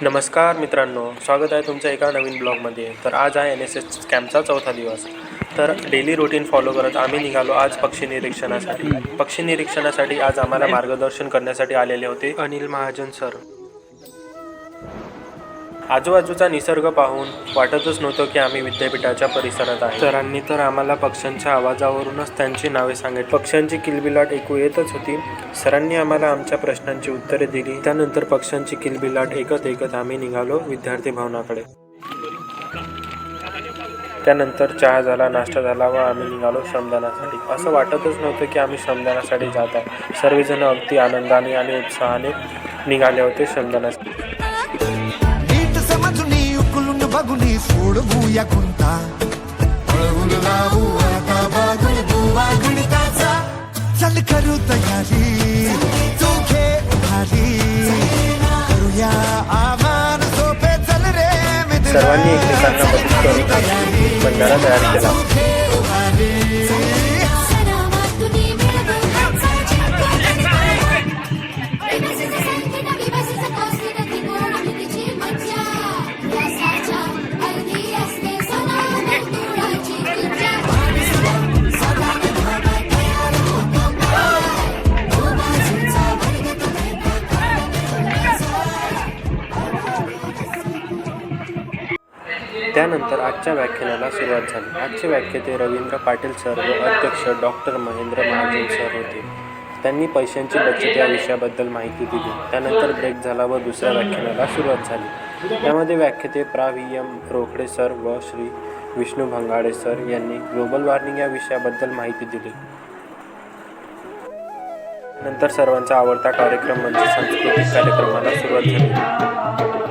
नमस्कार मित्रांनो स्वागत आहे तुमच्या एका नवीन ब्लॉगमध्ये. तर आज आहे एन एस एस कॅम्पचा चौथा दिवस. तर डेली रुटीन फॉलो करत आम्ही निघालो आज पक्षी निरीक्षणासाठी. पक्षी निरीक्षणासाठी आज आम्हाला मार्गदर्शन करण्यासाठी आलेले होते अनिल महाजन सर. आजूबाजूचा निसर्ग पाहून वाटतच नव्हतं की आम्ही विद्यापीठाच्या परिसरात आहे. सरांनी तर आम्हाला पक्ष्यांच्या आवाजावरूनच त्यांची नावे सांगितली. पक्ष्यांची किलबिलाट ऐकू येतच होती. सरांनी आम्हाला आमच्या प्रश्नांची उत्तरे दिली. त्यानंतर पक्ष्यांची किलबिलाट ऐकत ऐकत आम्ही निघालो विद्यार्थी भवनाकडे. त्यानंतर चहा झाला नाश्ता झाला व आम्ही निघालो श्रमदानासाठी. असं वाटतच नव्हतं की आम्ही श्रमदानासाठी जात आहे. सर्वजण अगदी आनंदाने आणि उत्साहाने निघाले होते श्रमदानासाठी. बघुनी सोडवूया खुंटा पळवून लावू आता बागुल बुवा गणिताचा चल करू तयारी. तू घे उभारी. करूया आव्हान सोपे चल रे मित्रा. सर्वांनी एकमेकांना मदत करून बंधारा तयार केला. त्यानंतर आजच्या व्याख्यानाला सुरुवात झाली. आजचे व्याख्याते रवींद्र पाटील सर व अध्यक्ष डॉक्टर महेंद्र महाजन सर होते. त्यांनी पैशांची बचत या विषयाबद्दल माहिती दिली. त्यानंतर ब्रेक झाला व दुसऱ्या व्याख्यानाला सुरुवात झाली. यामध्ये व्याख्याते प्रा व्ही एम. रोकडे सर व श्री विष्णू भंगाडे सर यांनी ग्लोबल वॉर्मिंग या विषयाबद्दल माहिती दिली. नंतर सर्वांचा आवडता कार्यक्रम म्हणजे सांस्कृतिक कार्यक्रमाला सुरुवात झाली.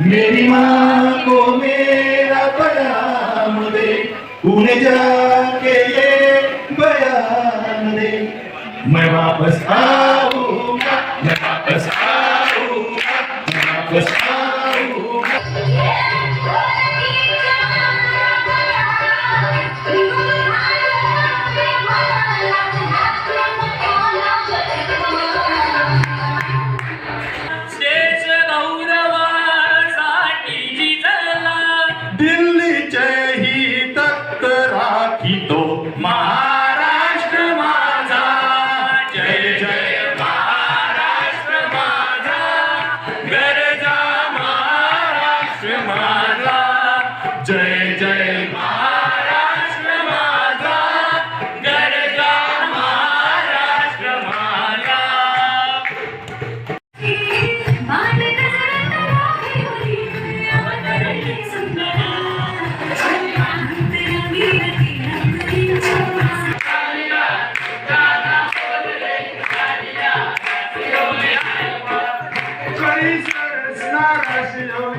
मेरी माँ को मेरा पैगाम दे उन्हें जाके ये बयान दे। मैं वापस आ எல்லா ராசியும்